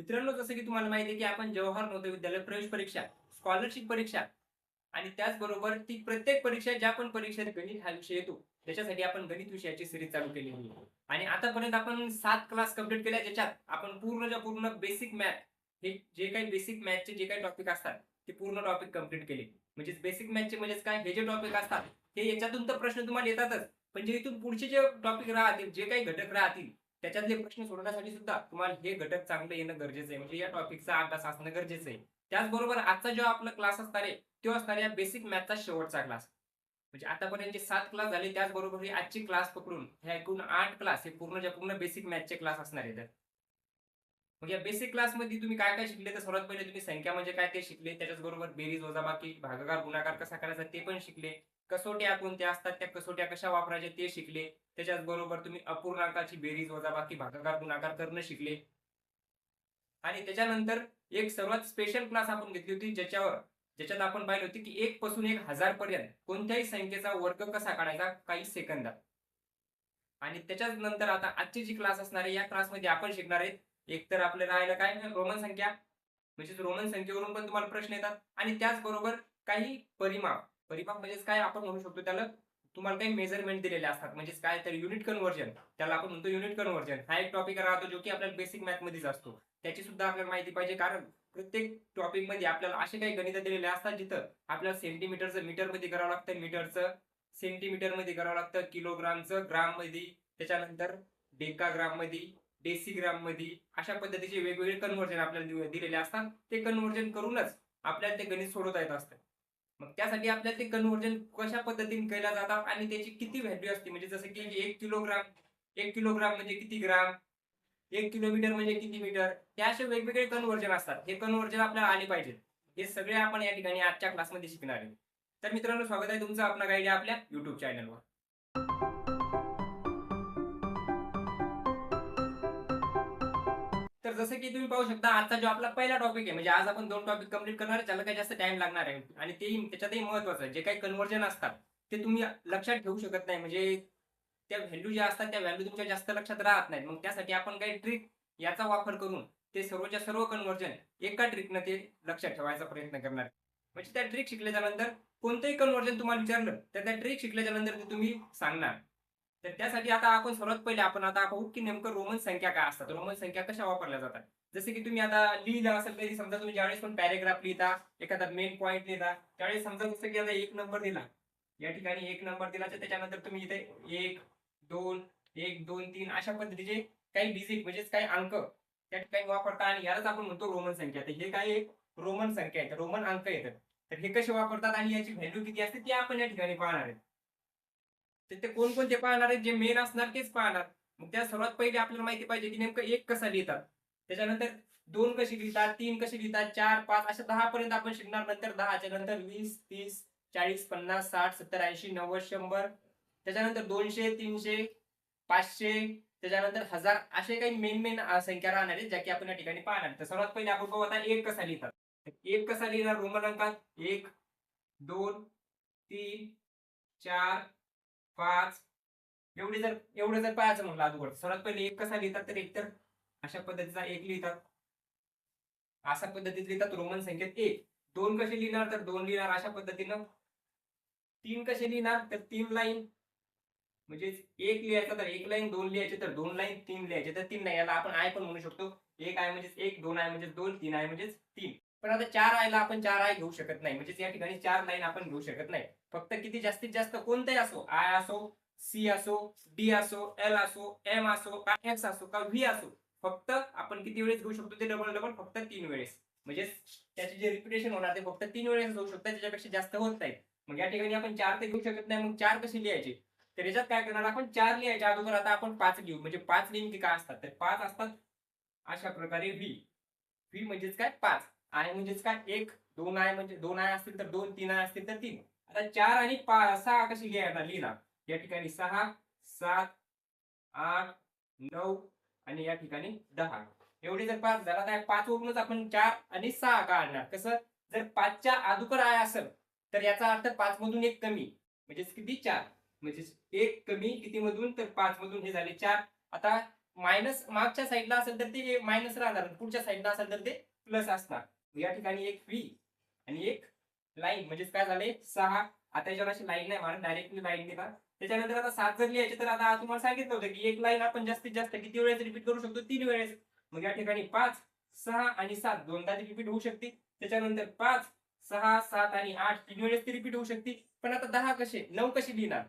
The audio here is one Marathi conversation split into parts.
मित्रांनो जसं की तुम्हाला माहिती आहे की आपण जवाहर नवोदय विद्यालय प्रवेश परीक्षा स्कॉलरशिप परीक्षा आणि त्याचबरोबर ती प्रत्येक परीक्षा ज्या पण परीक्षेत गणित हा विषय येतो त्याच्यासाठी आपण गणित विषयाची सिरीज चालू केली आहे आणि आतापर्यंत आपण सात क्लास कंप्लीट केल्या ज्याच्यात आपण पूर्णच्या पूर्ण बेसिक मॅथ हे जे काही बेसिक मॅथचे जे काही टॉपिक असतात ते पूर्ण टॉपिक कंप्लीट केले. म्हणजे बेसिक मॅथचे म्हणजेच काय? हे जे टॉपिक असतात हे याच्यातून तर प्रश्न तुम्हाला येतातच. पण जे इथून पुढचे जे टॉपिक राहतील जे काही घटक राहतील त्याच्यातले प्रश्न सोडवण्यासाठी सुद्धा तुम्हाला हे घटक चांगलं येणं गरजेचं आहे. म्हणजे या टॉपिकचा अभ्यास असणं गरजेचं आहे. त्याचबरोबर आजचा जो आपला क्लास असणार आहे तो असणार या बेसिक मॅथचा शेवटचा क्लास म्हणजे आतापर्यंत जे सात क्लास झाले त्याचबरोबर हे आजची क्लास पकडून हे एकूण आठ क्लास हे पूर्णच्या पूर्ण बेसिक मॅथचे क्लास असणार आहेत. मग या बेसिक क्लासमध्ये तुम्ही काय काय शिकले? तर सर्वात पहिले तुम्ही संख्या म्हणजे काय ते शिकले. त्याच्याचबरोबर बेरीज वजाबाकी भागाकार गुणाकार कसा करायचा ते पण शिकले. कसोट्या कोणत्या असतात त्या कसोट्या कशा वापरायच्या ते शिकले. त्याच्याच बरोबर तुम्ही अपूर्णांकाची बेरीज वजाबाकी भागाकार गुणाकार करणं शिकले. आणि त्याच्यानंतर एक सर्वात स्पेशल क्लास आपण घेतली होती ज्याच्यावर ज्याच्यात आपण पाहिलं होती की एक पासून एक हजार पर्यंत कोणत्याही संख्येचा वर्ग कसा काढायचा काही सेकंदात आणि त्याच्याच नंतर आता आजची जी क्लास असणार आहे या क्लासमध्ये आपण शिकणार आहेत एक तर आपल्याला राहिलं काय रोमन संख्या. म्हणजेच रोमन संख्येवरून पण तुम्हाला प्रश्न येतात. आणि त्याचबरोबर काही परिमाप. परिमाप म्हणजेच काय आपण म्हणू शकतो त्याला तुम्हाला काही मेजरमेंट दिलेले असतात. म्हणजेच काय तर युनिट कन्व्हर्जन त्याला आपण म्हणतो युनिट कन्व्हर्जन हा एक टॉपिक राहतो जो की आपल्याला बेसिक मॅथ मध्येच असतो. त्याची सुद्धा आपल्याला माहिती पाहिजे कारण प्रत्येक टॉपिकमध्ये आपल्याला असे काही गणित दिलेले असतात जिथं आपल्याला सेंटीमीटरचं मीटरमध्ये करावं लागतं मीटरचं सेंटीमीटरमध्ये करावं लागतं किलोग्रामचं ग्राममध्ये त्याच्यानंतर डेकाग्राममध्ये डेसिग्राममध्ये अशा पद्धतीचे वेगवेगळे कन्व्हर्जन आपल्याला दिलेले असतात. ते कन्व्हर्जन करूनच आपल्याला ते गणित सोडवता येत असतं. मग त्यासाठी आपल्याला ते कन्व्हर्जन कशा पद्धतीने केलं जातात आणि त्याची किती व्हॅल्यू असते? म्हणजे जसं की एक किलोग्राम एक किलोग्राम म्हणजे किती ग्राम एक किलोमीटर म्हणजे किती मीटर हे असे वेगवेगळे कन्व्हर्जन असतात. हे कन्व्हर्जन आपल्याला आले पाहिजेत हे सगळे आपण या ठिकाणी आजच्या क्लासमध्ये शिकणार आहे. तर मित्रांनो स्वागत आहे तुमचं आपला गाईड आपल्या युट्यूब चॅनलवर जसं की तुम्ही पाहू शकता आजचा जो आपला पहिला टॉपिक आहे म्हणजे आज आपण दोन टॉपिक कंप्लीट करणार त्याला काही जास्त टाइम लागणार आहे. आणि तेही त्याच्यातही महत्वाचं आहे जे काही कन्व्हर्जन असतात ते तुम्ही लक्षात ठेवू शकत नाही. म्हणजे त्या व्हॅल्यू ज्या असतात त्या व्हॅल्यू तुमच्या जास्त लक्षात राहत नाहीत. मग त्यासाठी आपण काही ट्रिक याचा वापर करून ते सर्वच्या सर्व कन्व्हर्जन एका ट्रिकनं ते लक्षात ठेवायचा प्रयत्न करणार म्हणजे त्या ट्रिक शिकल्याच्या नंतर कोणतंही कन्व्हर्जन तुम्हाला विचारलं तर त्या ट्रिक शिकल्याच्या नंतर ते तुम्ही सांगणार. तर त्यासाठी आता आपण सर्वात पहिले आपण आता पाहू की नेमकं रोमन संख्या काय असतात. रोमन संख्या कशा वापरल्या जातात? जसे की तुम्ही आता लिहिलं असेल तरी समजा तुम्ही ज्यावेळेस पण पॅरेग्राफ लिहिता एखादा मेन पॉईंट लिहिता त्यावेळेस समजा जसं की आता एक नंबर दिला. या ठिकाणी एक नंबर दिला तर त्याच्यानंतर तुम्ही इथे एक दोन एक दोन तीन अशा पद्धतीचे काही डिजिट म्हणजेच काही अंक त्या ठिकाणी वापरता आणि यालाच आपण म्हणतो रोमन संख्या. तर हे काय एक रोमन संख्या आहे. रोमन अंक येतात. तर हे कसे वापरतात आणि याची व्हॅल्यू किती असते ते आपण या ठिकाणी पाहणार आहेत ते कोणकोणते पाहणार आहेत? जे मेन असणार तेच पाहणार. मग त्या सर्वात पहिले आपल्याला माहिती पाहिजे की नेमकं एक कसा लिहितात. त्याच्यानंतर दोन कशी लिहितात तीन कशी लिहितात चार पाच अशा दहा पर्यंत आपण शिकणार. नंतर दहाच्या नंतर वीस तीस चाळीस पन्नास साठ सत्तर ऐंशी नव्वद शंभर. त्याच्यानंतर दोनशे तीनशे पाचशे. त्याच्यानंतर हजार. असे काही मेन मेन संख्या राहणार आहेत ज्या की आपण या ठिकाणी पाहणार. तर सर्वात पहिले आपण पाहू आता एक कसा लिहितात. एक कसा लिहिणार? रोमन अंकात? एक दोन तीन चार पाच. एवढे जर एवढं जर पाहायचं म्हणलं अगोदर सर्वात पहिले एक कसा लिहितात तर एक तर अशा पद्धतीचा एक लिहितात. अशा पद्धतीत लिहितात रोमन संख्येत एक. दोन कसे लिहिणार तर दोन लिहिणार अशा पद्धतीनं. तीन कसे लिहिणार तर तीन लाईन. म्हणजे एक लिहायचा तर एक लाईन दोन लिहायचे तर दोन लाईन तीन लिहायचे तर तीन नाही याला आपण आय पण म्हणू शकतो. एक आहे म्हणजेच एक दोन आहे म्हणजे दोन तीन आहे म्हणजेच तीन. पण आता चार आयला आपण चार आय घेऊ शकत नाही. म्हणजेच या ठिकाणी चार लाईन आपण घेऊ शकत नाही. फक्त किती जास्तीत जास्त कोणताही असो? आय असो सी असो डी असो एल असो एम असो का एक्स असो का व्ही असो. फक्त आपण किती वेळेस घेऊ शकतो ते डबल डबल फक्त तीन वेळेस. म्हणजे त्याचे जे रिपिटेशन होणार ते फक्त तीन वेळेस होऊ शकतात त्याच्यापेक्षा जास्त होत नाही. मग या ठिकाणी आपण चार ते घेऊ शकत नाही मग चार कसे लिहायचे? तर याच्यात काय करणार आपण? चार लिहायच्या अगोदर आता आपण पाच लिहू म्हणजे पाच नेमके काय असतात? तर पाच असतात अशा प्रकारे व्ही. व्ही म्हणजेच काय? पाच. आय म्हणजेच काय? एक दोन आय म्हणजे दोन आय असतील तर दोन तीन आय असतील तर तीन. आता चार आणि पाच सहा कशी लिहायला लिहिला. या ठिकाणी सहा सात आठ नऊ आणि या ठिकाणी दहा. एवढे जर पाच झाला तर पाच वरूनच आपण चार आणि सहा काढणार. कसं? जर पाचच्या अगोदर आय असेल तर याचा अर्थ पाच मधून एक कमी. म्हणजेच किती? चार. म्हणजे एक कमी किती मधून तर पाच मधून हे झाले चार. आता मायनस मागच्या साईडला असेल तर ते मायनस राहणार पुढच्या साईडला असेल तर ते प्लस असणार. या ठिकाणी एक व्ही आणि एक लाईन म्हणजेच काय झाले सहा. आता याच्यावर अशी लाईन नाही मारत डायरेक्टली लाईन देणार. त्याच्यानंतर आता सात जर लिहायचे तर आता तुम्हाला सांगितलं होतं की एक लाईन आपण जास्तीत जास्त किती वेळेस रिपीट करू शकतो? तीन वेळेस मग या ठिकाणी पाच सहा आणि सात दोनदा रिपीट होऊ शकते. त्याच्यानंतर पाच सहा सात आणि आठ तीन वेळेस ती रिपीट होऊ शकते. पण आता दहा कसे? नऊ कशी लिहिणार?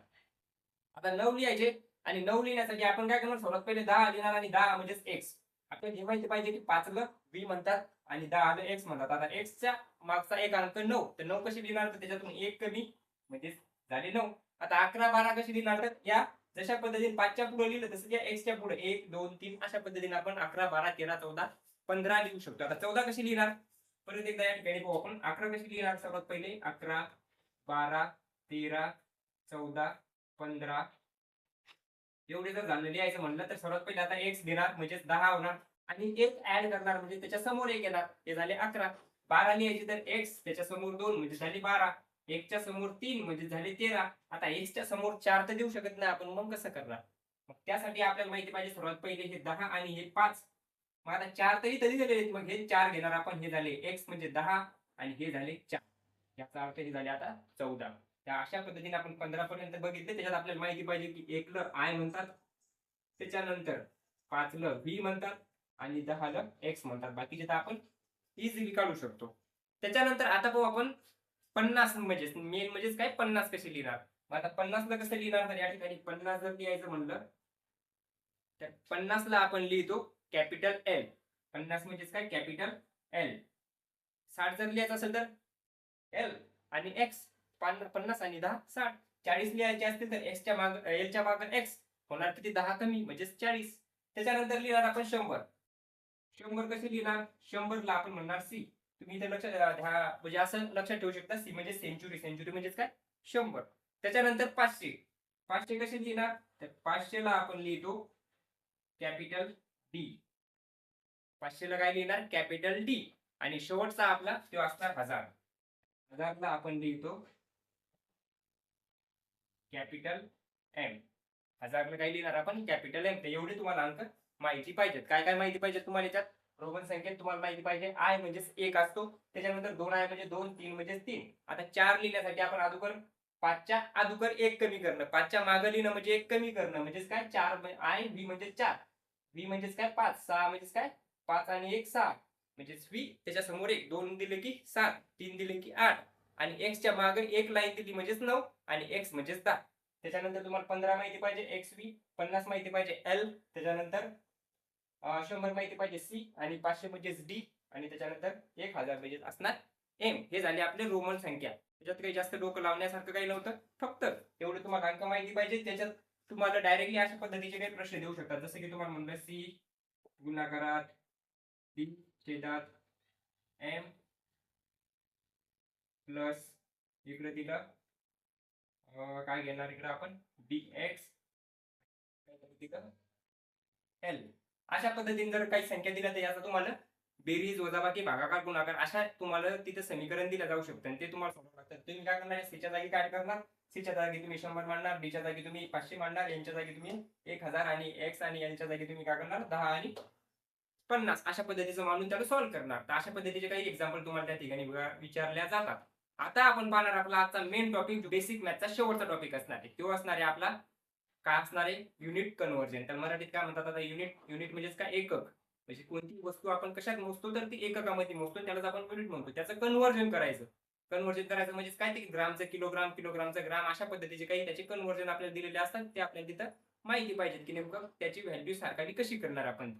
आता नऊ लिहायचे आणि नऊ लिहिण्यासाठी आपण काय करणार? सर्वात पहिले दहा लिहिणार आणि दहा म्हणजेच एक्स आपल्याला हे माहिती पाहिजे की पाचला व्ही म्हणतात. आणि दहा एक्स म्हणतात. आता एक्सच्या मागचा एक अंक नऊ. तर नऊ कशी लिहिणार तर त्याच्यातून एक कमी म्हणजे झाले नऊ. आता अकरा बारा कशी लिहिणार तर या जशा पद्धतीने पाचच्या पुढे लिहिलं तसं या एक्सच्या पुढे. एक दोन तीन अशा पद्धतीने आपण अकरा बारा तेरा चौदा पंधरा लिहू शकतो. आता चौदा कशी लिहिणार? परत एकदा या ठिकाणी पाहू आपण. अकरा कशी लिहिणार सर्वात पहिले? अकरा बारा तेरा चौदा पंधरा. एवढे जर झालं लिहायचं म्हणलं तर सर्वात पहिले आता एक्स देणार म्हणजेच दहा होणार. आणि एक ऍड करणार म्हणजे त्याच्यासमोर एक येणार. ते झाले अकरा. बारा लिहायचे तर एक्स त्याच्यासमोर दोन म्हणजे झाले बारा. एकच्या समोर तीन म्हणजे झाले तेरा. आता एक्सच्या समोर चार तर देऊ शकत नाही आपण मग कसं करणार? मग त्यासाठी आपल्याला माहिती पाहिजे सर्वात पहिले हे दहा आणि हे पाच. मग आता चार तरी तरी झाले मग हे चार घेणार आपण. हे झाले एक्स म्हणजे दहा आणि हे झाले चार. याचा अर्थ हे झाले आता चौदा. त्या अशा पद्धतीने आपण पंधरा पर्यंत बघितले. त्याच्यात आपल्याला माहिती पाहिजे की एकलं आय म्हणतात. त्याच्यानंतर पाचलं व्ही म्हणतात. आणि दहाला एक्स म्हणतात. बाकीचे तर आपण इझिली काढू शकतो. त्याच्यानंतर आता पाहू आपण पन्नास म्हणजेच मेन म्हणजेच काय? पन्नास कसे लिहिणार? मग आता पन्नासला कसं लिहिणार? तर या ठिकाणी पन्नास जर लिहायचं म्हणलं तर पन्नासला आपण लिहितो कॅपिटल एल पन्नास म्हणजेच काय? कॅपिटल एल साठ जर लिहायचं असेल तर एल आणि एक्स पन्नास आणि दहा साठ. चाळीस लिहायचे असतील तर एक्सच्या माग एलच्या माग एक्स होणार किती? दहा कमी म्हणजेच चाळीस. त्याच्यानंतर लिहिणार आपण शंभर. शंभर कसे लिहिणार? शंभरला आपण म्हणणार सी तुम्ही इथे लक्षात म्हणजे असं लक्षात ठेवू शकता सी म्हणजे सेंचुरी सेंचुरी म्हणजेच काय? शंभर. त्याच्यानंतर पाचशे. पाचशे कसे लिहिणार? तर पाचशेला आपण लिहितो कॅपिटल डी पाचशेला काय लिहिणार? कॅपिटल डी आणि शेवटचा आपला तो असणार हजार. हजारला आपण लिहितो कॅपिटल एम हजारला काय लिहिणार आपण? कॅपिटल एम तर एवढे तुम्हाला अंक माहिती पाहिजेत. काय काय माहिती पाहिजे तुम्हाला याच्यात? रोमन संख्येत तुम्हाला माहिती पाहिजे. आय म्हणजेच एक असतो. त्याच्यानंतर दोन आय म्हणजे दोन तीन म्हणजे तीन. आता चार लिहिण्यासाठी आपण अगोदर पाचच्या अगोदर एक कमी करणं. पाचच्या मागं लिहिणं म्हणजे एक कमी करणं. म्हणजेच काय? चार आय व्ही म्हणजे चार. व्ही म्हणजेच काय? पाच. सहा म्हणजेच काय? पाच आणि एक सहा. म्हणजेच व्ही. त्याच्यासमोर एक दोन दिले की सात. तीन दिले की आठ. आणि एक्सच्या मागे एक लाईन दिली म्हणजेच नऊ आणि एक्स म्हणजेच दहा. त्याच्यानंतर तुम्हाला पंधरा माहिती पाहिजे. एक्स व्ही पन्नास माहिती पाहिजे. एल त्याच्यानंतर शंभर माहिती पाहिजे सी आणि पाचशे म्हणजेच डी आणि त्याच्यानंतर एक हजार म्हणजेच असणार एम. हे झाले आपले रोमन संख्या. त्याच्यात काही जास्त डोकं लावण्यासारखं काही नव्हतं. फक्त एवढे तुम्हाला अंक माहिती पाहिजे. त्याच्यात तुम्हाला डायरेक्टली अशा पद्धतीचे काही प्रश्न देऊ शकतात. जसं की तुम्हाला म्हणलं सी गुणाकारात डी छेदात एम प्लस इकडे दिलं काय घेणार इकडे आपण? D X. एल. अशा पद्धतीने जर काही संख्या दिल्या तर याचा तुम्हाला बेरीज वजाबाकी भागाकार गुणाकार अशा तुम्हाला तिथे समीकरण दिलं जाऊ शकतं आणि ते तुम्हाला सोडवं लागतं. तुम्ही काय करणार? सीच्या जागी काय करणार? सीच्या जागी तुम्ही शंभर मांडणार डीच्या जागी तुम्ही पाचशे मांडणार यांच्या जागी तुम्ही एक हजार आणि एक्स आणि यांच्या जागी तुम्ही काय करणार? दहा आणि पन्नास अशा पद्धतीचं मानून त्याला सॉल्व्ह करणार. तर अशा पद्धतीचे काही एक्झाम्पल तुम्हाला त्या ठिकाणी विचारल्या जातात. आता आपण पाहणार आपला आजचा मेन टॉपिक बेसिक मॅथचा शेवटचा टॉपिक असणार आहे. तो असणार आहे आपला काय असणार आहे? युनिट कन्व्हर्जन तर मराठीत काय म्हणतात आता? युनिट युनिट म्हणजेच काय? एकक. म्हणजे कोणती वस्तू आपण कशात मोजतो तर ती एककामध्ये मोजतो त्यालाच आपण युनिट म्हणतो. त्याचं कन्व्हर्जन करायचं. कन्व्हर्जन करायचं म्हणजे काय? ते ग्रामचं किलोग्राम किलोग्रामचं ग्राम अशा पद्धतीचे काही त्याचे कन्व्हर्जन आपल्याला दिलेले असतात. ते आपल्याला तिथं माहिती पाहिजे की नेमकं त्याची व्हॅल्यू सारखाली कशी करणार आपण.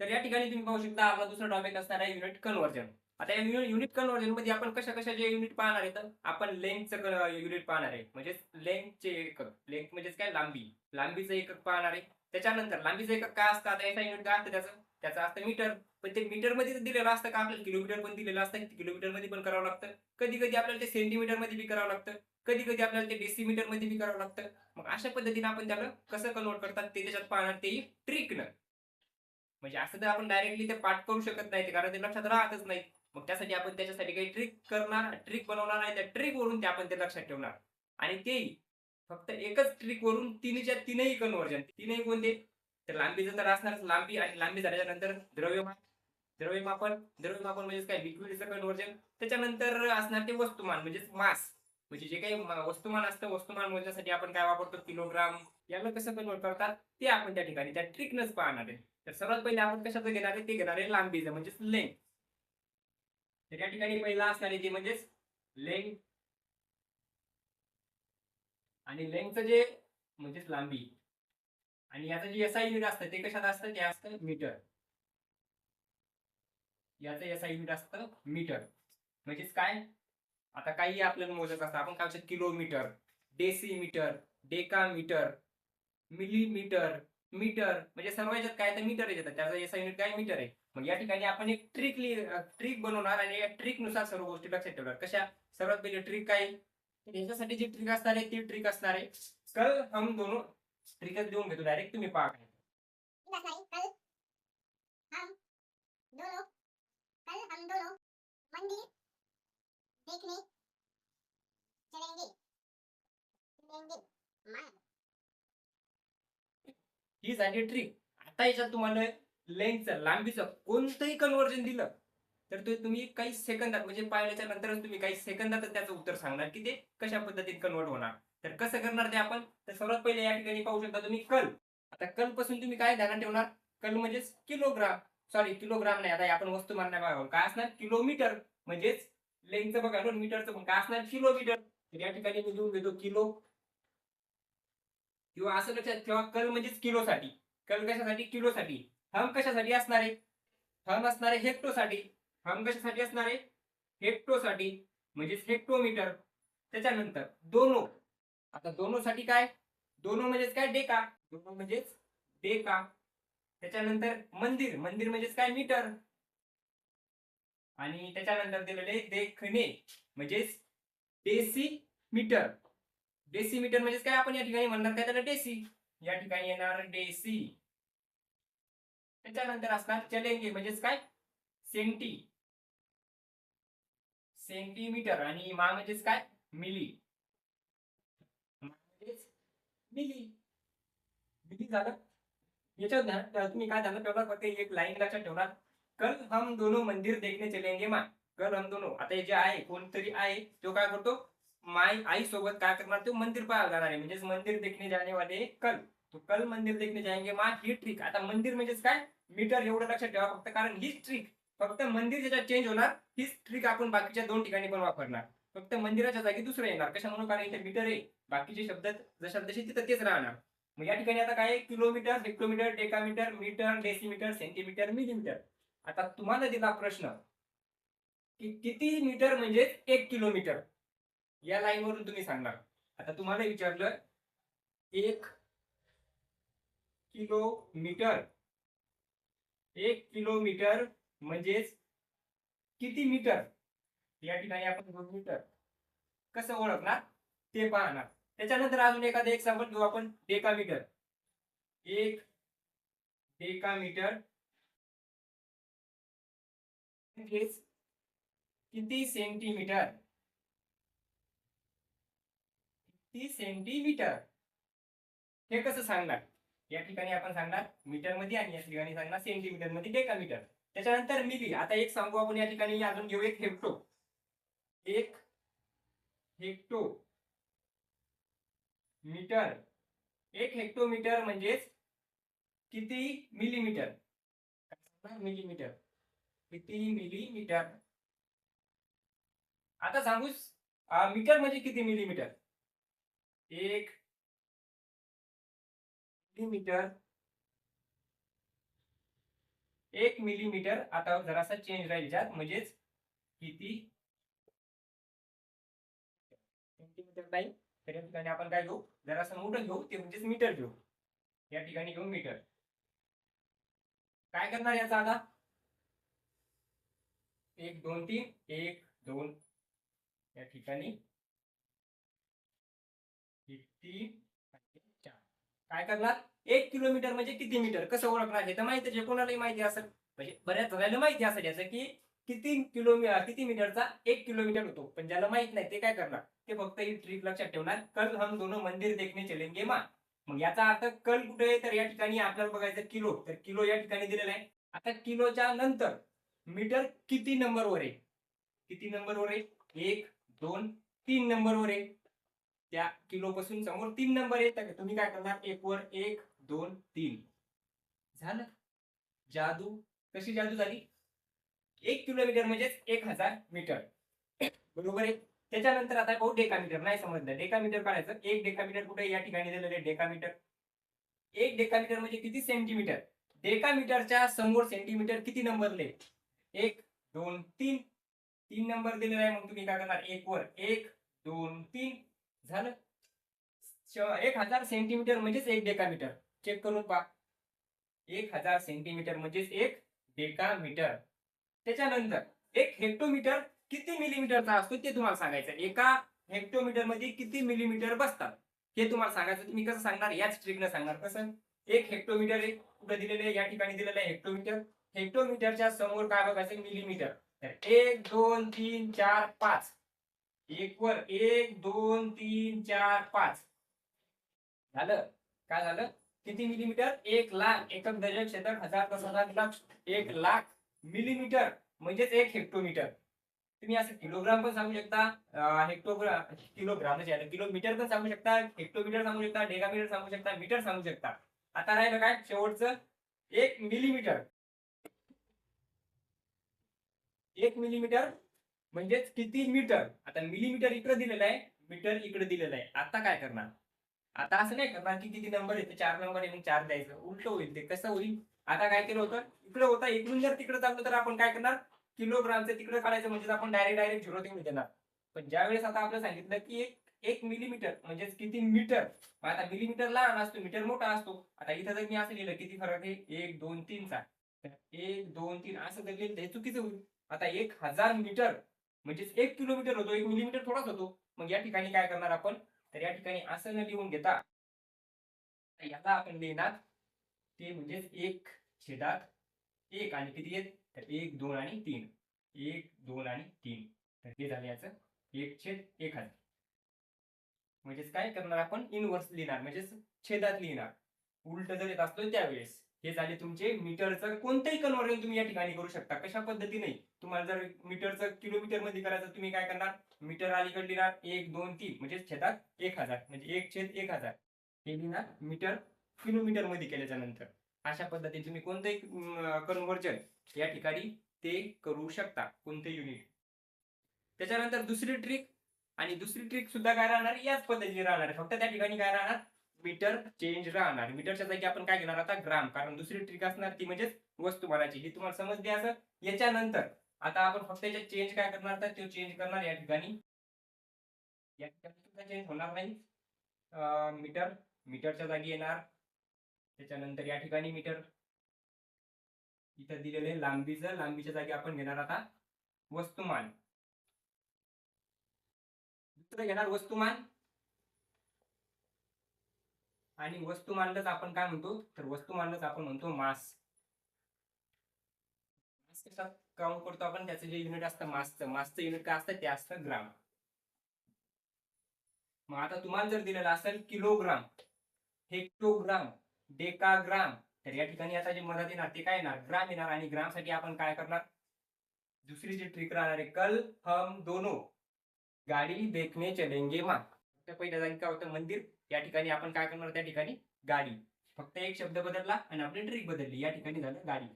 तर या ठिकाणी तुम्ही पाहू शकता आपला दुसरा टॉपिक असणार आहे युनिट कन्व्हर्जन आता युनिट कन्व्हर्जनमध्ये आपण कशा कशाचे युनिट पाहणार आहे तर? आपण लेंथचं युनिट पाहणार आहे. म्हणजे लेंथचे एकक. लेंथ म्हणजेच काय? लांबी. लांबीचं एकक पाहणार आहे. त्याच्यानंतर लांबीचं एकक काय असतं? आता याचा युनिट काय असतं त्याचं? त्याचं असतं मीटर पण ते मीटरमध्ये दिलेलं असतं का आपल्याला? किलोमीटर पण दिलेलं असतं किलोमीटरमध्ये पण करावं लागतं. कधी कधी आपल्याला ते सेंटीमीटरमध्ये बी करावं लागतं. कधी कधी आपल्याला ते डेसिमीटरमध्ये बी करावं लागतं. मग अशा पद्धतीने आपण त्याला कसं कन्वर्ट करतात? ते त्याच्यात पाहणार तेही ट्रिकनं म्हणजे असं तर आपण डायरेक्टली ते पाठ करू शकत नाही कारण ते लक्षात राहतच नाही. मग त्यासाठी आपण त्याच्यासाठी काही ट्रिक करणार ट्रिक बनवणार नाही त्या ट्रिक वरून ते आपण ते लक्षात ठेवणार. आणि तेही फक्त एकच ट्रिक वरून तिन्हीच्या तीनही कन्वर्जन तीनही कोणते? तर लांबीचं तर असणारच लांबी आणि लांबी झाल्याच्यानंतर द्रव्यमान द्रव्यमापन द्रव्यमापन म्हणजे काय? लिक्विडचं कन्व्हर्जन त्याच्यानंतर असणार ते वस्तुमान म्हणजेच मास. म्हणजे जे काही वस्तुमान असतं वस्तुमान मोजण्यासाठी आपण काय वापरतो? किलोग्राम याला कसं कन्वर्ट करतात? ते आपण त्या ठिकाणी त्या ट्रिकनच पाहणार आहे. तर सर्वात पहिले आपण कशाचं घेणार आहे? ते घेणार आहे लांबीचं म्हणजेच लेंथ तर या ठिकाणी पहिला असणार आहे ते म्हणजेच लेंग आणि लेंगचं जे म्हणजेच लांबी. आणि याचं जे एसआय युनिट असतं ते कशात असतं? ते असतं मीटर याचं एसआय युनिट असतं मीटर म्हणजेच काय? आता काही आपल्याला मोजत असतं आपण काय kilometre decimetre decametre millimetre metre म्हणजे सर्व याच्यात काय तर मीटर येतात. त्याचा याचा युनिट काय? मीटर आहे. मग या ठिकाणी आपण एक ट्रिक ट्रिक बनवणार आणि या ट्रिकनुसार सर्व गोष्टी लक्षात ठेवणार. कशा? सर्वात पहिली ट्रिक काय? याच्यासाठी जी ट्रिक असणार आहे ती ट्रिक असणार आहे. कल हम दोन ट्रिकच देऊन घेतो डायरेक्ट तुम्ही पहा. काय. देखने चलेंगे चलेंगे ही झाली ट्रिक आता याच्यात तुम्हाला लेंथचं लांबीचं कोणतंही कन्व्हर्जन दिलं तर ते तुम्ही काही सेकंदात म्हणजे पाहिल्याच्या नंतरच तुम्ही काही सेकंदातच त्याचं उत्तर सांगणार की ते कशा पद्धतीत कन्वर्ट होणार. तर कसं करणार ते आपण? तर सर्वात पहिले या ठिकाणी पाहू शकता तुम्ही कल. आता कलपासून तुम्ही काय ध्यानात ठेवणार? कल म्हणजेच किलोग्राम सॉरी किलोग्राम नाही. आता आपण वस्तू मानण्या काय असणार? किलोमीटर म्हणजेच लेंथचं बघा. मीटरचं पण. काय असणार? किलोमीटर तर या ठिकाणी मी लिहून घेतो किलो. किंवा असं लक्षात ठेवा कल म्हणजेच किलोसाठी. कल कशासाठी? किलोसाठी. हम कशासाठी असणार आहे? हम असणार आहे हेक्टोसाठी. हम कशासाठी असणार आहे? हेक्टोसाठी म्हणजेच हेक्टोमीटर. त्याच्यानंतर दोनो. आता दोनो साठी काय? दोनो म्हणजेच काय? डेका. दोनो म्हणजेच डेका. त्याच्यानंतर मंदिर. मंदिर म्हणजेच काय? मीटर. आणि त्याच्यानंतर दिलेले देखणे म्हणजेच डेसी मीटर डेसी मीटर म्हणजे काय? आपण या ठिकाणी म्हणणार काय? त्याला डेसी या ठिकाणी येणार डेसी त्याच्यानंतर असणार चलेंगे म्हणजेच काय? सेंटी सेंटीमीटर आणि मा म्हणजेच काय? मिली. म्हणजेच मिली. मिली झालं? याच्यावर तुम्ही काय झालं? तेवढा फक्त एक लाईन लक्षात ठेवणार. कल हम दोनों मंदिर देखने चलेंगे मा. कल हम दोनों. आता हे जे आहे कोणतरी आहे तो काय करतो? माय आई सोबत काय करणार? तो मंदिर पाहायला जाणार आहे. म्हणजेच मंदिर देखणे जाने वाले कल. तो कल मंदिर देखणे जाएंगे मा ही ट्रिक आता मंदिर म्हणजेच काय? मीटर एवढं लक्षात ठेवा. फक्त कारण हीच ट्रिक फक्त मंदिर ज्याच्यात चेंज होणार हीच ट्रिक आपण बाकीच्या दोन ठिकाणी पण वापरणार. फक्त मंदिराच्या जागी दुसरं येणार. कशामुळे? कारण इथे मीटर आहे. बाकीचे शब्द जशा तसे तिथं तेच राहणार. मग या ठिकाणी आता काय kilometre kilometre hectometre decametre metre decimetre centimetre millimetre आता तुम्हाला दिला प्रश्न की किती मीटर म्हणजे एक किलोमीटर या लाईन वरून तुम्ही सांगणार. आता तुम्हाला विचारलं एक किलोमीटर एक किलोमीटर म्हणजेच किती मीटर? या ठिकाणी आपण दोन मीटर. कसं ओळखणार? ते पाहणार. त्याच्यानंतर अजून एखादं एक्झाम्पल घेऊ आपण. डेकामीटर. एक डेकामीटर म्हणजेच किती सेंटीमीटर तीस सेंटीमीटर हे कसं सांगणार? या ठिकाणी आपण सांगणार मीटरमध्ये आणि या ठिकाणी सांगणार सेंटीमीटरमध्ये डेकामीटर त्याच्यानंतर मिली आता एक सांगू आपण या ठिकाणी अजून घेऊ एक हेक्टो एक हेक्टो मीटर एक हेक्टोमीटर म्हणजेच किती मिलीमीटर मिलीमीटर किती मिलीमीटर आता सांगूस मीटर म्हणजे किती मिलीमीटर एक मिलीमीटर एक मिलीमीटर आता जरासा चेंज राहील ज्यात म्हणजेच किती? सेंटीमीटर नाही तर या ठिकाणी आपण काय घेऊ? जरासा मोठं घेऊ ते म्हणजेच मीटर घेऊ. या ठिकाणी घेऊ मीटर. काय करणार याचा आता? एक दोन तीन. एक दोन. या ठिकाणी तीन आणि चार. काय करणार? एक किलोमीटर म्हणजे किती मीटर कसं ओळखणार? हे तर माहिती जे कोणालाही माहिती असेल. म्हणजे बऱ्याच जणांना माहिती असेल याचं की किती किलोमीटर किती मीटरचा एक किलोमीटर होतो. पण ज्याला माहीत नाही ते काय करणार? ते फक्त ही ट्रिक लक्षात ठेवणार. कल हम दोन मंदिर देखणे चलेंगे मा. मग याचा अर्थ कल कुठे आहे? तर या ठिकाणी आपल्याला बघायचं किलो. तर किलो या ठिकाणी दिलेला आहे. आता किलोच्या नंतर मीटर किती नंबरवर आहे? किती नंबरवर आहे? एक दोन तीन नंबरवर आहे. त्या किलो पासून समोर तीन नंबर येत तुम्ही काय करणार? एक वर एक दोन तीन. झालं. जादू. कशी जादू झाली? एक किलोमीटर म्हणजेच एक हजार मीटर. बरोबर आहे? त्याच्यानंतर आता पाहू डेकामीटर. नाही समजलं. डेकामीटर काढायचं. एक डेकामीटर कुठे? या ठिकाणी दिलेलं आहे डेकामीटर. एक डेकामीटर म्हणजे किती सेंटीमीटर डेकामीटरच्या समोर सेंटीमीटर किती नंबरले एक दोन तीन. तीन नंबर दिलेला आहे. मग तुम्ही काय करणार? एक वर एक दोन तीन. झालं? एक हजार सेंटीमीटर म्हणजेच एक डेकामीटर चेक करून पहा. एक हजार सेंटीमीटर म्हणजेच एक डेकामीटर त्याच्यानंतर एक हेक्टोमीटर किती मिलीमीटरचा असतो ते तुम्हाला सांगायचं. एका हेक्टोमीटरमध्ये किती मिलीमीटर बसतात? हे तुम्हाला सांगायचं. तुम्ही कसं सांगणार? याच ट्रिकनं सांगणार. कसं? एक हेक्टोमीटर एक कुठं दिलेलं आहे? या ठिकाणी दिलेलं आहे हेक्टोमीटर हेक्टोमीटरच्या समोर काय बघायचं? मिलीमीटर एक दोन तीन चार पाच. एक वर एक दोन तीन चार पाच. झालं? काय झालं? किती मिलीमीटर एक लाख. एकक दशक शतक हजार दस हजार लक्ष. एक लाख मिलीमीटर म्हणजेच एक हेक्टोमीटर तुम्ही असं किलोग्राम पण सांगू शकता. हेक्टोग्राम किलोग्राम किलोमीटर पण सांगू शकता. हेक्टोमीटर सांगू शकता. डेगामीटर सांगू शकता. मीटर सांगू शकता. आता राहिलं काय? शेवटचं. एक मिलीमीटर एक मिलीमीटर म्हणजेच किती मीटर? आता मिलीमीटर इकडे दिलेलं आहे मीटर इकडे दिलेलं आहे. आता काय करणार? आता असं नाही करणार की किती नंबर येते चार नंबर आहे चार द्यायचं. उलट होईल ते. कसं होईल? आता काय केलं होतं. इकडे होता इकडून जर तिकडे चाललो तर आपण काय करणार? किलोग्रामचं तिकडे काढायचं म्हणजे आपण डायरेक्ट डायरेक्ट झिरो तिकडे देणार. पण ज्यावेळेस आता आपलं सांगितलं की एक एक मिलीमीटर म्हणजेच किती मीटर? मग आता मिलीमीटर लहान असतो मीटर मोठा असतो. आता इथं जर मी असं लिहिलं किती फरक आहे? एक दोन तीनचा. तर एक दोन तीन असं जर लिहिलं हे चुकीचं होईल. आता एक हजार मीटर म्हणजेच एक किलोमीटर होतो एक मिलीमीटर थोडाच होतो. मग या ठिकाणी काय करणार आपण? तर या ठिकाणी असं न लिहून घेता याला आपण लिहिणार ते म्हणजेच एक छेदात एक आणि किती आहेत? तर एक दोन आणि तीन. एक दोन आणि तीन. तर हे झालं याचं एक छेद एक हजार. म्हणजेच काय करणार आपण? इनवर्स लिहिणार. म्हणजेच छेदात लिहिणार. उलट जर येत असतो त्यावेळेस हे झाले तुमचे मीटरचं कोणतंही कन्वर्जन तुम्ही या ठिकाणी करू शकता. कशा पद्धतीने? तुम्हाला जर मीटरचं किलोमीटरमध्ये करायचं तुम्ही काय करणार? मीटर अलीकडे लिहिणार एक दोन तीन म्हणजे छेदात एक हजार म्हणजे एक छेद एक हजार. हे लिहिणार मीटर किलोमीटरमध्ये केल्याच्यानंतर. अशा पद्धतीने तुम्ही कोणतंही कन्वर्जन या ठिकाणी ते करू शकता कोणते युनिट त्याच्यानंतर दुसरी ट्रिक आणि दुसरी ट्रिक सुद्धा काय राहणार? याच पद्धतीने राहणार. फक्त त्या ठिकाणी काय राहणार? मीटर चेंज राहणार. मीटरच्या जागी आपण काय घेणार आता? ग्राम. कारण दुसरी ट्रिक असणार ती म्हणजेच वस्तुमानाची. ही तुम्हाला समजली असं याच्यानंतर आता आपण फक्त याच्यात चेंज काय करणार तर तो चेंज करणार या ठिकाणी. या ठिकाणी सुद्धा चेंज होणार नाही. मीटर मीटरच्या जागी येणार. त्याच्यानंतर या ठिकाणी मीटर इथं दिलेले लांबीचं. लांबीच्या जागी आपण घेणार आता वस्तुमान. दुसरं घेणार वस्तुमान. आणि वस्तुमानलाच आपण काय म्हणतो? तर वस्तुमानलाच आपण म्हणतो मास. काउंट करतो आपण. त्याचं जे युनिट असतं मासचं मासचं युनिट काय असतं? ते असतं ग्राम मग आता तुम्हाला जर दिलेलं असेल किलोग्राम हेक्टोग्राम डेकाग्राम तर या ठिकाणी आता जे मदत येणार ते काय येणार? ग्राम येणार. आणि ग्रामसाठी आपण काय करणार? दुसरी जी ट्रिक राहणार आहे कल हम दोनो. गाडी देखने चलेंगे मा. पहिल्या जागी काय होतं? मंदिर. या ठिकाणी आपण काय करणार? त्या ठिकाणी गाडी. फक्त एक शब्द बदलला आणि आपली ट्रिक बदलली. या ठिकाणी झालं गाडी.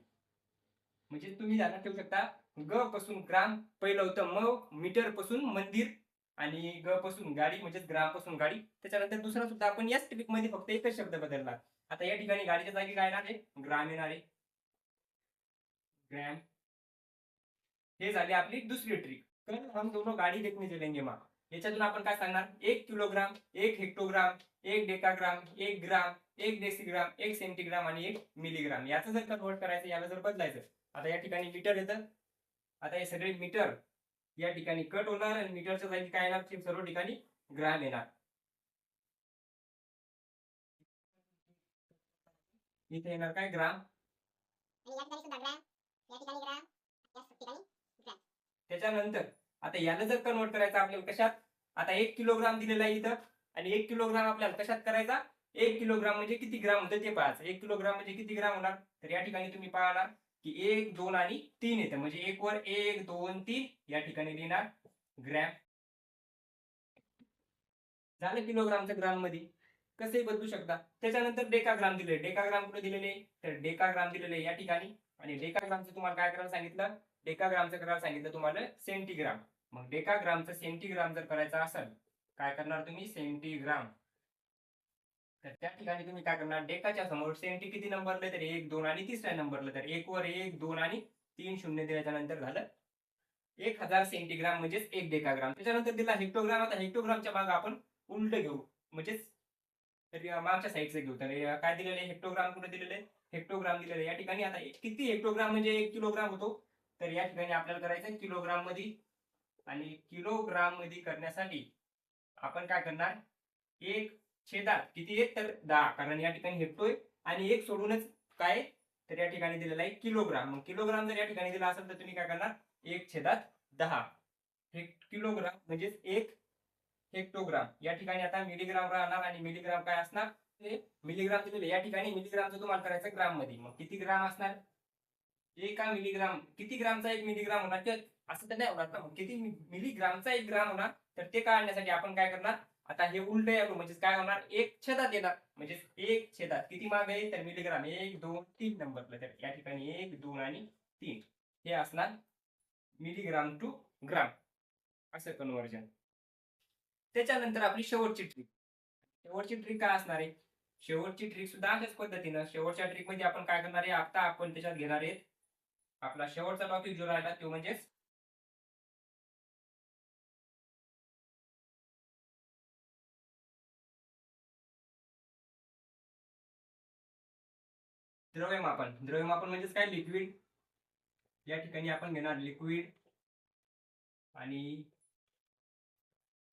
म्हणजे तुम्ही ध्यानात ठेवू शकता ग पासून ग्राम पहिलं होतं म मीटरपासून मंदिर आणि ग पासून गाडी म्हणजेच ग्रामपासून गाडी. त्याच्यानंतर दुसरा सुद्धा आपण याच ट्रिकमध्ये फक्त एकच शब्द बदलला. आता या ठिकाणी गाडीच्या जागी काय येणार आहे? ग्राम येणार आहे. ग्रॅम. हे झाली आपली दुसरी ट्रिक कारण हम दोनों गाडी देखने चलेंगे मा. याच्यातून आपण काय सांगणार? एक किलोग्राम एक हेक्टोग्राम एक डेकाग्राम एक ग्राम एक डेसिग्राम एक सेंटीग्राम आणि एक मिलीग्राम याचं जर कन्वर्ट करायचं याला जर बदलायचं आता या ठिकाणी मीटर येतं. आता हे सगळे मीटर या ठिकाणी कट होणार आणि मीटरच्या जागी काय येणार? ते सर्व ठिकाणी ग्राम येणार. इथे येणार काय? ग्राम त्याच्यानंतर आता याला जर कन्वर्ट करायचं आपल्याला कशात? आता एक किलोग्राम दिलेला आहे इथं. आणि एक किलोग्राम आपल्याला कशात करायचा? एक किलोग्राम म्हणजे किती ग्राम होतं ते पाहायचं. एक किलोग्राम म्हणजे किती ग्राम होणार? तर या ठिकाणी तुम्ही पाहणार. की एक दोन आणि तीन येतं. म्हणजे एक वर एक दोन तीन या ठिकाणी लिहिणार ग्रॅम. झालं किलोग्रामचं ग्राममध्ये कसे बदलू शकता. त्याच्यानंतर डेकाग्राम दिले डेकाग्राम कुठे दिलेले? तर डेकाग्राम दिलेले या ठिकाणी. आणि डेकाग्रामचं तुम्हाला काय करायला सांगितलं? डेकाग्रामचं करायला सांगितलं तुम्हाला सेंटीग्राम. मग डेकाग्रामचं सेंटीग्राम जर करायचं असेल काय करणार तुम्ही? सेंटीग्राम. तर त्या ठिकाणी तुम्ही काय करणार? डेकाच्या समोर सेंटी किती नंबरला तर एक दोन आणि तिसऱ्या नंबरला तर एक वर एक दोन आणि तीन शून्य दिल्याच्या नंतर झालं एक हजार सेंटीग्राम म्हणजेच एक डेकाग्राम. त्याच्यानंतर दिला हेक्टोग्राम आता हेक्टोग्रामच्या मागे आपण उलट घेऊ. म्हणजेच मागच्या साईडचं घेऊ. तर काय दिलेले हेक्टोग्राम कुठे दिलेले हेक्टोग्राम दिलेलं या ठिकाणी आता किती हेक्टोग्राम म्हणजे एक किलोग्राम होतो? तर या ठिकाणी आपल्याला करायचं किलोग्राममध्ये आणि किलोग्राममध्ये करण्यासाठी आपण काय करणार? एक छेदात. किती एक तर दहा. कारण या ठिकाणी हेक्टोय आणि एक सोडूनच काय तर या ठिकाणी दिलेला आहे किलोग्राम. मग किलोग्राम जर या ठिकाणी दिला असेल तर तुम्ही काय करणार? एक छेदात दहा. हे किलोग्राम म्हणजेच एक हेक्टोग्राम. या ठिकाणी आता मिलीग्राम राहणार आणि मिलीग्राम काय असणार? ते मिलीग्राम दिलेले या ठिकाणी मिलीग्रामचं तुम्हाला करायचं ग्राममध्ये. मग किती ग्राम असणार? एका मिलीग्राम. किती ग्रामचा एक मिलीग्राम होणार? किंवा असं तर नाही होणार ना. मग किती मिलीग्रामचा एक ग्राम होणार? तर ते काढण्यासाठी आपण काय करणार? आता हे उलट आहे म्हणजे काय होणार? एक छेदात येणार. म्हणजे एक छेदात. किती माग आहे? तर मिलीग्राम एक दोन तीन नंबरला तर या ठिकाणी एक दोन आणि तीन. हे असणार मिलीग्राम टू ग्राम असं कन्वर्जन त्याच्यानंतर आपली शेवटची ट्रिक शेवटची ट्रिक काय असणार आहे? शेवटची ट्रिक सुद्धा अशाच पद्धतीनं. शेवटच्या ट्रिकमध्ये आपण काय करणार आहे? आता आपण त्याच्यात घेणार आहे आपला शेवटचा टॉपिक जो राहिला तो म्हणजेच द्रव्यमापन. द्रव्यमापन म्हणजेच काय? लिक्विड या ठिकाणी आपण घेणार लिक्विड आणि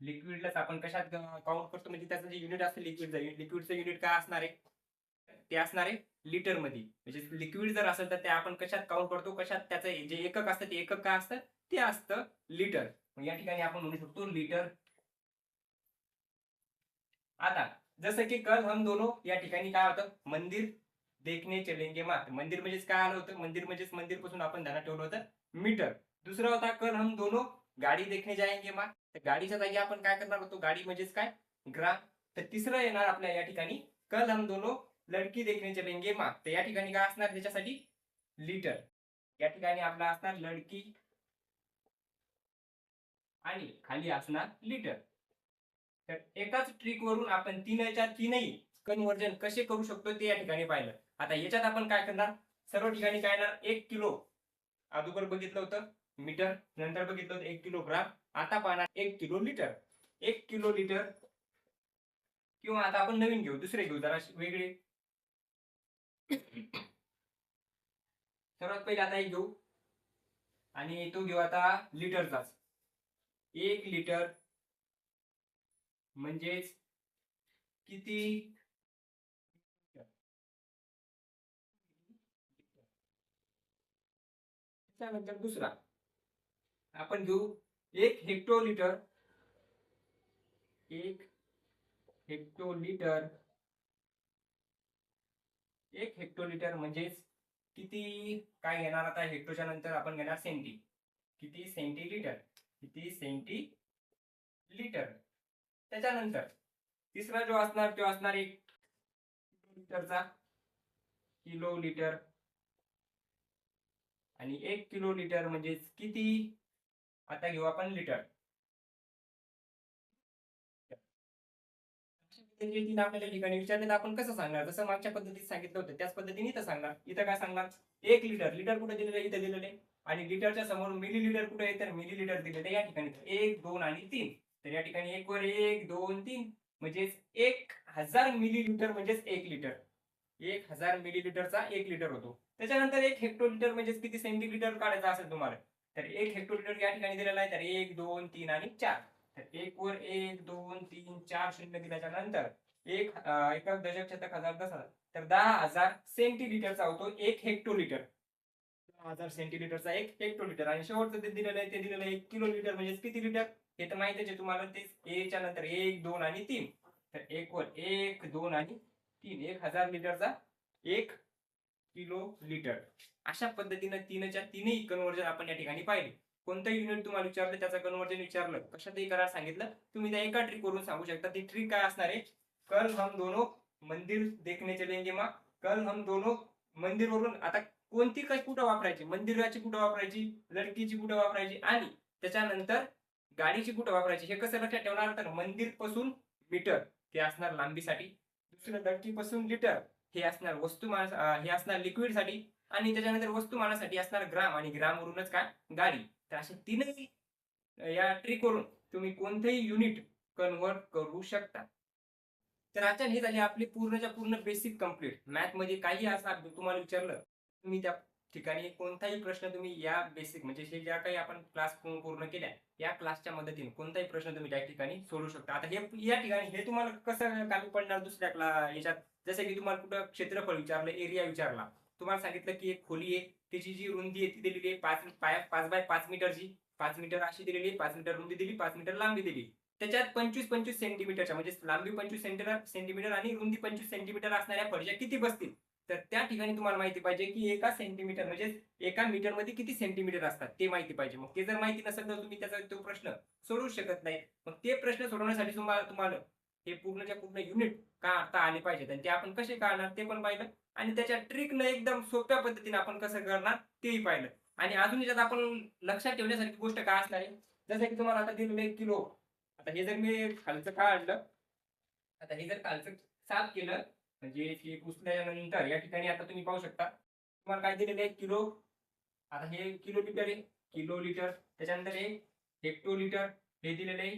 लिक्विडलाच आपण कशात काउंट करतो? म्हणजे त्याचं जे युनिट असतं लिक्विड लिक्विडचं युनिट काय असणार आहे? ते असणार आहे लिटरमध्ये. म्हणजे लिक्विड जर असेल तर ते आपण कशात काउंट करतो? कशात त्याचं जे एकक असतं ते एकक काय असतं? ते असतं लिटर या ठिकाणी आपण म्हणू शकतो लिटर आता जसं की कल हम दोनों या ठिकाणी काय होतं? मंदिर देखणे चलेंगे मात मंदिर म्हणजेच काय आलं होतं? मंदिर म्हणजेच मंदिरपासून आपण ध्यानात ठेवलं होतं. मीटर. दुसरा होता कल हम दोनों. गाडी देखणे जायंगे मात तर गाडीच्या जागी आपण काय करणार होतो? गाडी म्हणजेच काय? ग्राम. तर तिसरं येणार आपल्या या ठिकाणी. कल हम दोनों. लडकी देखणे चलेंगे मात तर या ठिकाणी काय असणार? त्याच्यासाठी लिटर. या ठिकाणी आपला असणार लडकी. आणि खाली असणार लिटर. तर एकाच ट्रिक वरून आपण तीनच्या तीनही कन्वर्जन कसे करू शकतो ते या ठिकाणी पाहिलं. आता याच्यात आपण काय करणार? सर्व ठिकाणी काय येणार? एक किलो. अगोदर बघितलं होतं मीटर. नंतर बघितलं होतं एक किलो ग्राम आता पाहणार एक किलो लिटर. एक किलो लिटर. किंवा आता आपण नवीन घेऊ दुसरे घेऊ जरा वेगळे. सर्वात पहिले आता एक घेऊ. आणि तो घेऊ आता लिटरचाच. एक लिटर. म्हणजेच किती? त्यानंतर दुसरा. आपण घेऊ एक हेक्टोलिटर एक हेक्टोलिटर एक हेक्टोलिटर म्हणजेच किती काय घेणार आता? हेक्टोच्या नंतर आपण घेणार सेंटी किती सेंटी लिटर किती सेंटी लिटर त्याच्यानंतर तिसरा जो असणार तो असणार एक लिटरचा. Kilolitre. आणि एक किलो लिटर म्हणजे किती? आता घेऊ आपण लिटर. आपल्याला ठिकाणी विचारले तर आपण कसं सांगणार? जसं मागच्या पद्धतीत सांगितलं होतं त्याच पद्धतीने इथं सांगणार. इथं काय सांगणार? एक लिटर. लिटर कुठे दिलेलं इथं दिलेलं आहे. आणि लिटरच्या समोर मिली लिटर कुठे आहे? तर मिली लिटर दिलेलं या ठिकाणी एक दोन आणि तीन. तर या ठिकाणी एक वर एक दोन तीन. म्हणजेच एक हजार मिली लिटर म्हणजेच एक लिटर. एक हजार मिली लिटरचा एक लिटर होतो. त्याच्यानंतर एक हेक्टोलिटर म्हणजेच किती सेंटीलिटर काढायचा असेल तुम्हाला? तर एक हेक्टोलिटर या ठिकाणी दिलेला आहे. तर एक दोन तीन आणि चार. तर एक वर एक दोन तीन चार शून्य दिल्याच्या नंतर एक एका दशक शतक हजार दस हजार. तर दहा हजार सेंटीलिटरचा होतो एक हेक्टोलिटर दहा हजार सेंटीलिटरचा एक हेक्टोलिटर आणि शेवटचं ते दिलेलं आहे ते दिलेलं आहे एक किलो लिटर म्हणजे किती लिटर हे तर माहितीच आहे तुम्हाला ते एच्या नंतर एक दोन आणि तीन. तर एक वर एक दोन आणि तीन. एक हजार लिटरचा एक किलो लिटर. अशा पद्धतीनं तीनच्या तीनही कन्वर्जन आपण या ठिकाणी पाहिले. कोणतं युनिट तुम्हाला विचारलं त्याचं कन्वर्जन विचारलं कशातही करायला सांगितलं तुम्ही त्या एका ट्रिक वरून सांगू शकता. ती ट्रिक काय असणार आहे? कल हम दोनों मंदिर देखने चलेंगे मा. कल हम दोनों मंदिर वरून आता कोणती काय कुठं वापरायची? मंदिराची कुठं वापरायची? लडकीची कुठं वापरायची? आणि त्याच्यानंतर गाडीची कुठं वापरायची? हे कसं लक्षात ठेवणार? तर मंदिरपासून मीटर. ते असणार लांबीसाठी. दुसरं लडकीपासून लिटर हे असणार वस्तुमान हे असणार लिक्विडसाठी आणि त्याच्यानंतर वस्तुमानासाठी असणार ग्राम आणि ग्राम वरूनच काय गाडी. तर असे तीनही या ट्रिक वरून तुम्ही कोणतेही युनिट कन्वर्ट करू शकता. तर आजच्या हे झाली आपली पूर्णच्या पूर्ण बेसिक कंप्लीट मॅथमध्ये काही असणार तुम्हाला विचारलं तुम्ही त्या ठिकाणी कोणताही प्रश्न तुम्ही या बेसिक म्हणजे हे ज्या काही आपण क्लास पूर्ण केल्या या क्लासच्या मदतीने कोणताही प्रश्न तुम्ही त्या ठिकाणी सोडू शकता. आता हे या ठिकाणी हे तुम्हाला कसं कामी पडणार दुसऱ्या क्ला याच्यात? जसं की तुम्हाला कुठं क्षेत्रफळ विचारलं एरिया विचारला तुम्हाला सांगितलं की एक खोली आहे त्याची जी रुंदी आहे ती दिलेली आहे पाच पाय पाच बाय पाच मीटरची. पाच मीटर अशी दिलेली आहे पाच मीटर रुंदी दिली पाच मीटर लांबी दिली. त्याच्यात पंचवीस पंचवीस सेंटीमीटरच्या म्हणजे लांबी पंचवीस सेंटीमीटर सेंटीमीटर आणि रुंदी पंचवीस सेंटीमीटर असणाऱ्या फरच्या किती बसतील? तर त्या ठिकाणी तुम्हाला माहिती पाहिजे की एका सेंटीमीटर म्हणजे एका मीटरमध्ये किती सेंटीमीटर असतात ते माहिती पाहिजे. मग ते जर माहिती नसेल तर तुम्ही त्याचा तो प्रश्न सोडवू शकत नाही. मग ते प्रश्न सोडवण्यासाठी तुम्हाला तुम्हाला हे पूर्णच्या पूर्ण युनिट काढता आले पाहिजेत. आणि ते आपण कसे काढणार ते पण पाहिलं. आणि त्याच्या ट्रिकनं एकदम सोप्या पद्धतीने आपण कसं करणार तेही पाहिलं. आणि अजून याच्यात आपण लक्षात ठेवण्यासारखी गोष्ट काय असणार आहे? जसं की तुम्हाला आता दिलेलं एक किलो. आता हे जर मी खालचं काढलं. आता हे जर खालचं साफ केलं. म्हणजे की पुसल्यानंतर या ठिकाणी आता तुम्ही पाहू शकता. तुम्हाला काय दिलेलं आहे? किलो. आता हे किलो लिटर आहे. Kilolitre. त्याच्यानंतर हे हेक्टो लिटर हे दिलेलं आहे.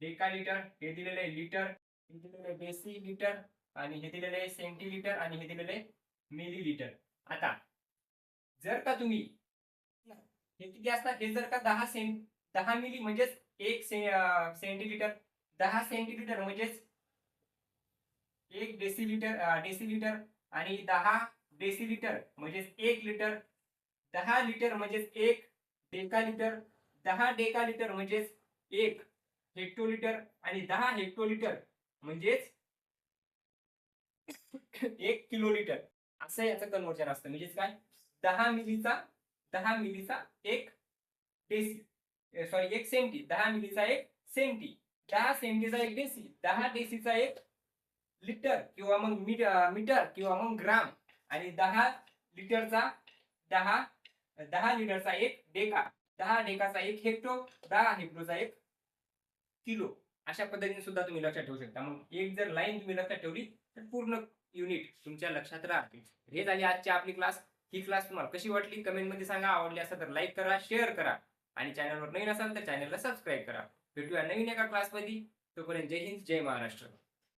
Decalitre. हे दिलेलं आहे लिटर. हे दिलेलं आहे लिटर आणि हे दिलेलं आहे सेंटीलिटर आणि हे दिलेलं आहे मिली लिटर आता जर का तुम्ही हे किती असणार? हे जर का दहा सेंट दहा मिली म्हणजेच एक से, सेंटीलिटर दहा सेंटीलिटर म्हणजेच एक डेसिलिटर डेसिलिटर आणि दहा डेसिलिटर म्हणजेच एक लिटर दहा लिटर म्हणजेच एक डेका लिटर दहा डेका लिटर म्हणजेच एक हेक्टोलिटर आणि दहा हेक्टोलिटर म्हणजेच एक किलो लिटर असं याचं कन्वर्जन असतं. म्हणजेच काय? दहा मिलीचा दहा मिलीचा एक डेसी सॉरी एक सेंटी दहा मिलीचा एक सेंटी दहा सेंटीचा एक डेसी दहा डेसीचा एक लिटर किंवा मग मीटर किंवा मग ग्राम. आणि दहा लिटरचा दहा दहा लिटरचा एक डेका. दहा डेकाचा एक हेक्टो दहा हेक्टोचा एक किलो. अशा पद्धतीने सुद्धा तुम्ही लक्षात ठेवू शकता. मग एक जर लाईन तुम्ही लक्षात ठेवली तर पूर्ण युनिट तुमच्या लक्षात राहतील हे झाली आजची आपली क्लास ही क्लास तुम्हाला कशी वाटली? कमेंटमध्ये सांगा. आवडली असेल तर लाईक करा शेअर करा. आणि चॅनलवर नवीन असाल तर चॅनलला सबस्क्राईब करा. भेटूया नवीन एका क्लासमध्ये तोपर्यंत जय हिंद जय महाराष्ट्र.